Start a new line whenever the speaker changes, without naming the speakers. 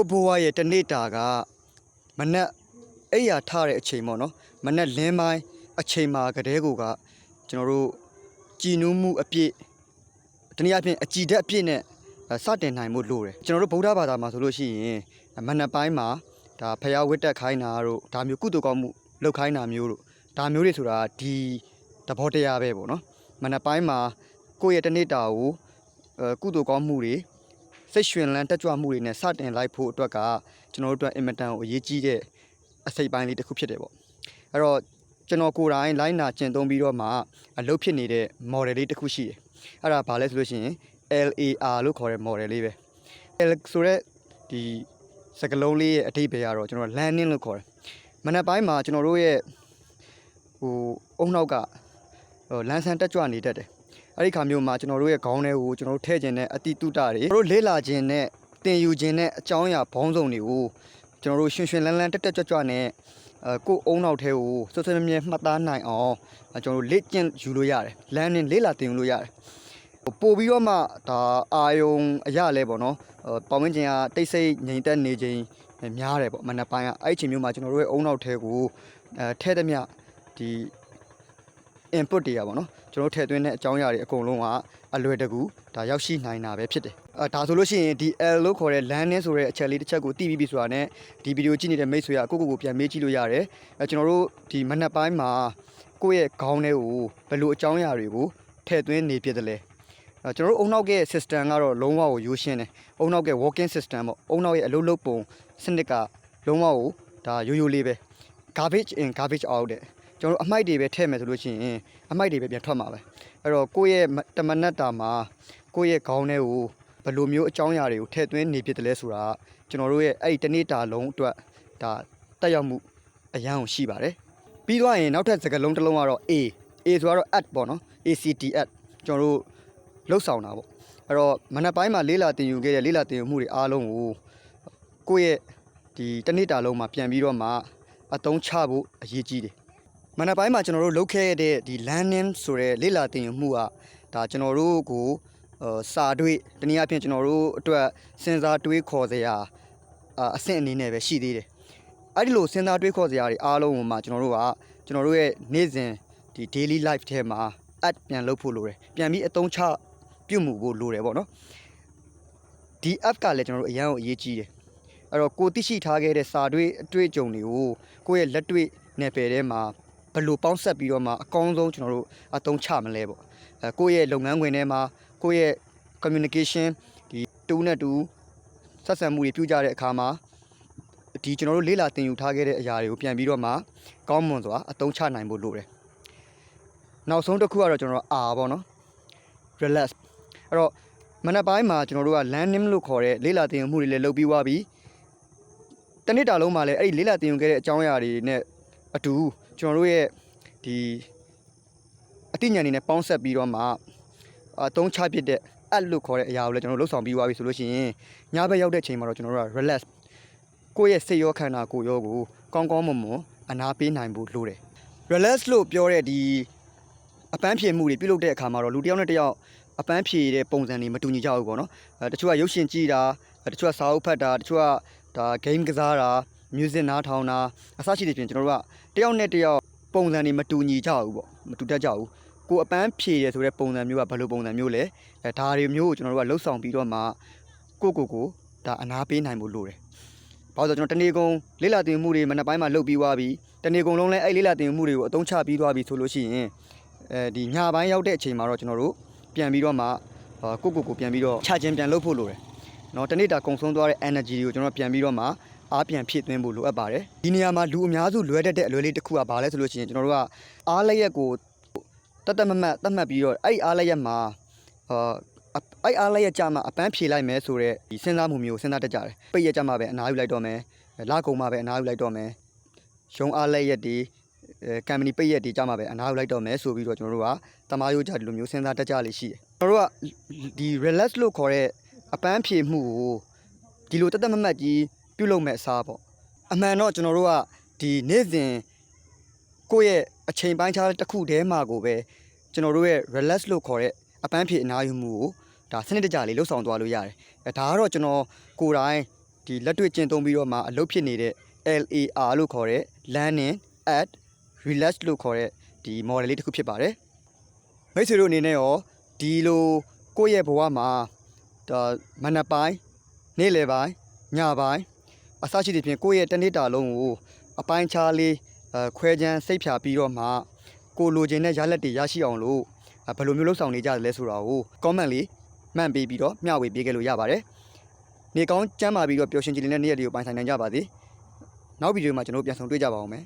ကိုဘိုးဝါရဲ့တနေ့တာကမနက်အိယာထတဲ့အချိန်ပေါ့နော်မနက်လင်းပိုင်းအချိန်မှာကတည်းကိုကကျွန်တော်တို့ကြည်နူးမှုအပြည့်တနည်းအားဖြင့်အကြည်ဓာတ်အပြည့်နဲ့အဲစတင်နိုင်မှုလိုတယ်ကျွန်တော်တို့ဗုဒ္ဓဘာသာမှာဆိုလို့ရှိရင်မနက်ပိုင်းမှာဒါဖျားဝတ်တက်ခိုင်းတာတို့ဒါမျိုးကုသိုလ်ကောင်းမှုလုပ်ခိုင်းတာမျိုးတို့ဒါမျိုးတွေဆိုတာဒီသဘောတရားပဲပေါ့နော်မနက်ပိုင်းမှာကိုယ့်ရဲ့တနေ့တာကိုအဲကုသိုလ်ကောင်းမှုတွေ စိတ်ရွှင်လန်းတက်ကြွမှုတွေနဲ့စတင်လိုက်ဖို့အတွက်ကကျွန်တော်တို့အတွက်အင်မတန်ကိုအရေးကြီးတဲ့အစိပ်ပိုင်းလေးတစ်ခုဖြစ်တယ်ပေါ့အဲ့တော့ကျွန်တော်ကိုယ်တိုင်လိုင်းနာကျင့်သုံးပြီးတော့မှအလုပ်ဖြစ်နေတဲ့ model လေးတစ်ခုရှိတယ်အဲ့ဒါဘာလဲဆိုလို့ရှိရင် LAR လို့ခေါ်တဲ့ model လေးပဲ L ဆိုတဲ့ဒီစကလုံးလေးရဲ့အဓိပ္ပာယ်ကတော့ကျွန်တော် landing လို့ခေါ်တယ်မနက်ပိုင်းမှာကျွန်တော်တို့ရဲ့ဟိုအုံနောက်ကဟိုလန်းဆန်းတက်ကြွနေတတ်တယ် အဲ့ဒီခါမျိုးမှာကျွန်တော်တို့ရဲ့ခေါင်းထဲကိုကျွန်တော်တို့ထည့်ခြင်းနဲ့အတိတုတတွေကျွန်တော်တို့လေးလာခြင်းနဲ့တင်ယူခြင်းနဲ့အကြောင်းအရာဘောင်းစုံတွေကိုကျွန်တော်တို့ရှင်ရှင်လန်းလန်းတက်တက်ကြွကြွနဲ့အဲကိုယ်အုံနောက်ထဲကိုစွတ်စွတ်မြဲမြဲမှတ်သားနိုင်အောင်အဲကျွန်တော်တို့လေ့ကျင့်ယူလို့ရတယ်လမ်းနဲ့လေးလာတင်ယူလို့ရတယ်ဟိုပို့ပြီးတော့မှဒါအာယုံအရာလဲပေါ့နော်ဟိုပေါင်ဝင်းကျင်ကတိတ်ဆိတ်ငြိမ်သက်နေခြင်းများတယ်ပေါ့မနက်ပိုင်းကအဲ့ဒီအချိန်မျိုးမှာကျွန်တော်တို့ရဲ့အုံနောက်ထဲကိုအဲထဲသမျှဒီ input တွေကပေါ့နော်ကျွန်တော်ထည့်သွင်းတဲ့အကြောင်းအရာတွေအကုန်လုံးကအလွယ်တကူဒါရောက်ရှိနိုင်တာပဲဖြစ်တယ်အဲဒါဆိုလို့ရှိရင်ဒီ L လို့ခေါ်တဲ့ landing ဆိုတဲ့အချက်လေးတစ်ချက်ကိုတည်ပြီးပြီဆိုတာနဲ့ဒီဗီဒီယိုကြည့်နေတဲ့မိတ်ဆွေကကိုယ့်ကိုယ်ကိုပြန်မေးကြည့်လို့ရတယ်အဲကျွန်တော်တို့ဒီမနက်ပိုင်းမှာကိုယ့်ရဲ့ခေါင်းထဲကိုဘယ်လိုအကြောင်းအရာတွေကိုထည့်သွင်းနေဖြစ်တယ်လဲအဲကျွန်တော်တို့အုံနောက်ကရဲ့ system ကတော့လုံးဝကိုရိုးရှင်းတယ်အုံနောက်ကရဲ့ working system ပေါ့အုံနောက်ရဲ့အလုပ်လုပ်ပုံစနစ်ကလုံးဝကိုဒါရိုးရိုးလေးပဲ garbage in garbage out တဲ့ ကျွန်တော်တို့အမိုက်တွေပဲထည့်မယ်ဆိုလို့ရှိရင်အမိုက်တွေပဲပြန်ထွက်မှာပဲအဲ့တော့ကိုယ့်ရဲ့တမနက်တာမှာကိုယ့်ရဲ့ခေါင်းထဲကိုဘယ်လိုမျိုးအကြောင်းအရာတွေကိုထည့်သွင်းနေဖြစ်တယ်လဲဆိုတာကကျွန်တော်တို့ရဲ့အဲ့ဒီတစ်နေ့တာလုံးအတွက်ဒါတက်ရောက်မှုအရန်ကိုရှိပါတယ်ပြီးသွားရင်နောက်ထပ်စကားလုံးတစ်လုံးကတော့ A A ဆိုတော့ at ပေါ့နော် ACT at ကျွန်တော်တို့လှုပ်ဆောင်တာပေါ့အဲ့တော့မနက်ပိုင်းမှာလေးလာတင်ယူခဲ့တဲ့လေးလာတင်ယူမှုတွေအားလုံးကိုကိုယ့်ရဲ့ဒီတစ်နေ့တာလုံးမှာပြန်ပြီးတော့မှအသုံးချဖို့အရေးကြီးတယ် မနက်ပိုင်းမှာကျွန်တော်တို့လုပ်ခဲ့တဲ့ဒီ landing ဆိုတဲ့လေ့လာသင်ယူမှုကဒါကျွန်တော်တို့ကိုအာစာတွေးတနည်းအားဖြင့်ကျွန်တော်တို့အတွက်စဉ်းစားတွေးခေါ်စရာအာအဆင့်အနေနဲ့ပဲရှိသေးတယ်။အဲ့ဒီလိုစဉ်းစားတွေးခေါ်စရာတွေအားလုံးကိုမှကျွန်တော်တို့ကကျွန်တော်တို့ရဲ့နေ့စဉ်ဒီ daily life ထဲမှာ add ပြန်လုပ်ဖို့လိုတယ်။ပြန်ပြီးအသုံးချပြုမှုဖို့လိုတယ်ပေါ့နော်။ဒီ app ကလည်းကျွန်တော်တို့အရန်ကိုအရေးကြီးတယ်။အဲ့တော့ကိုသိရှိထားခဲ့တဲ့စာတွေးအတွေ့အကြုံတွေကိုကိုယ့်ရဲ့လက်တွေ့နယ်ပယ်ထဲမှာ ဘယ်လိုပေါင်းဆက်ပြီးတော့မှအကောင်းဆုံးကျွန်တော်တို့အသုံးချမလဲပေါ့အဲကိုယ့်ရဲ့လုပ်ငန်းခွင်ထဲမှာကိုယ့်ရဲ့ communication ဒီတူနဲ့တူဆက်ဆံမှုတွေပြုကြတဲ့အခါမှာဒီကျွန်တော်တို့လေးလာတင်ယူထားခဲ့တဲ့အရာတွေကိုပြန်ပြီးတော့မှကောင်းမွန်စွာအသုံးချနိုင်ဖို့လိုတယ်နောက်ဆုံးတစ်ခုကတော့ကျွန်တော်တို့ R ပေါ့နော် relax အဲ့တော့မနက်ပိုင်းမှာကျွန်တော်တို့က landing လို့ခေါ်တဲ့လေးလာတင်ယူမှုတွေလည်းလုပ်ပြီးွားပြီးတနေ့တာလုံးမှာလည်းအဲ့ဒီလေးလာတင်ယူခဲ့တဲ့အကြောင်းအရာတွေနဲ့ အတူကျွန်တော်တို့ရဲ့ဒီအသိဉာဏ်တွေနဲ့ပေါင်းဆက်ပြီးတော့မှအသုံးချဖြစ်တဲ့အပ်လို့ခေါ်တဲ့အရာကိုလည်းကျွန်တော်တို့လှုပ်ဆောင်ပြီးသွားပြီဆိုလို့ရှိရင်ညဘက်ရောက်တဲ့ချိန်မှာတော့ကျွန်တော်တို့က relax ကိုယ့်ရဲ့စိတ်ရောခန္ဓာကိုယ်ရောကိုကောင်းကောင်းမွန်မွန်အနာပေးနိုင်ဖို့လိုတယ် relax လို့ပြောတဲ့ဒီအပန်းဖြေမှုတွေပြုလုပ်တဲ့အခါမှာတော့လူတစ်ယောက်နဲ့တစ်ယောက်အပန်းဖြေတဲ့ပုံစံတွေမတူညီကြဘူးပေါ့နော်အဲတချို့ကရုပ်ရှင်ကြည့်တာတချို့ကစာအုပ်ဖတ်တာတချို့ကဒါ game ကစားတာ music နားထောင်တာအစရှိတဲ့ပြင်ကျွန်တော်တို့ကတယောက်နဲ့တယောက်ပုံစံတွေမတူညီကြဘူးပေါ့မတူတတ်ကြဘူးကိုအပန်းဖြေရဆိုတဲ့ပုံစံမျိုးကဘယ်လိုပုံစံမျိုးလဲအဲဒါတွေမျိုးကိုကျွန်တော်တို့ကလှုပ်ဆောင်ပြီးတော့မှကိုကိုကိုဒါအနာပေးနိုင်ဖို့လိုတယ်။ဘာလို့လဲဆိုတော့ကျွန်တော်တနေကုန်လေးလာတင်မှုတွေမနက်ပိုင်းမှာလုပ်ပြီးသွားပြီတနေကုန်လုံးလဲအဲ့လေးလာတင်မှုတွေကိုအသုံးချပြီးသွားပြီဆိုလို့ရှိရင်အဲဒီညပိုင်းရောက်တဲ့အချိန်မှာတော့ကျွန်တော်တို့ပြန်ပြီးတော့မှအာကိုကိုကိုပြန်ပြီးတော့ခြာချင်းပြန်လုပ်ဖို့လိုတယ်။နော်တနေ့တာကုံဆုံးသွားတဲ့ energy တွေကိုကျွန်တော်ပြန်ပြီးတော့မှ အားပြန်ဖြည့်သွင်းဖို့လိုအပ်ပါတယ်ဒီနေရာမှာလူအများစုလွဲတတ်တဲ့အလွဲလေးတစ်ခုကဘာလဲဆိုလို့ရှိရင်ကျွန်တော်တို့ကအားလက်ရက်ကိုတတ်တတ်မတ်မတ်တတ်မှတ်ပြီးတော့အဲ့ဒီအားလက်ရက်မှာအာအဲ့အားလက်ရက်ကြမှာအပန်းဖြေလိုက်မယ်ဆိုတော့ဒီစဉ်းစားမှုမျိုးစဉ်းစားတတ်ကြတယ်ပိတ်ရက်ကြမှာပဲအနားယူလိုက်တော့မယ်လာကုံမှာပဲအနားယူလိုက်တော့မယ်ရုံအားလက်ရက်ဒီအဲကမ်ပဏီပိတ်ရက်ဒီကြမှာပဲအနားယူလိုက်တော့မယ်ဆိုပြီးတော့ကျွန်တော်တို့ကတမားရိုးကြဒီလိုမျိုးစဉ်းစားတတ်ကြလေးရှိတယ်ကျွန်တော်တို့ကဒီ relax လို့ခေါ်တဲ့အပန်းဖြေမှုကိုဒီလိုတတ်တတ်မတ်မတ်ကြီး ပြုလုပ်မဲ့အစားပေါ့အမှန်တော့ကျွန်တော်တို့ကဒီနေ့စဉ်ကိုယ့်ရဲ့အချိန်ပိုင်းခြားတစ်ခုတည်းမှာကိုပဲကျွန်တော်တို့ရဲ့ relax လို့ခေါ်တဲ့အပန်းဖြေအနားယူမှုကိုဒါစနစ်တကျလေးလှုပ်ဆောင်သွားလို့ရတယ်အဲဒါကတော့ကျွန်တော်ကိုယ်တိုင်ဒီလက်တွေ့ကျင့်သုံးပြီးတော့မှအလုပ်ဖြစ်နေတဲ့ LAR လို့ခေါ်တဲ့ learning at relax လို့ခေါ်တဲ့ဒီ model လေးတစ်ခုဖြစ်ပါတယ်မိတ်ဆွေတို့အနေနဲ့ရောဒီလိုကိုယ့်ရဲ့ဘဝမှာဒါမနက်ပိုင်းနေ့လယ်ပိုင်းညပိုင်း အစရှိသဖြင့်ကိုယ့်ရဲ့တစ်နေ့တာလုံးကိုအပိုင်းခြားလေးအဲခွဲခြမ်းစိတ်ဖြာပြီးတော့မှကိုလိုချင်တဲ့ရလက်တွေရရှိအောင်လို့အဲဘယ်လိုမျိုးလုပ်ဆောင်နေကြတယ်လဲဆိုတာကို comment လေးမှန်ပေးပြီးတော့မျှဝေပေးခဲ့လို့ရပါတယ်နေကောင်းကျမ်းမာပြီးတော့ပျော်ရွှင်ကြည်လင်တဲ့နေ့ရက်တွေကိုပိုင်ဆိုင်နိုင်ကြပါစေနောက်ဗီဒီယိုမှာကျွန်တော်တို့ပြန်ဆောင်တွေ့ကြပါအောင်မယ်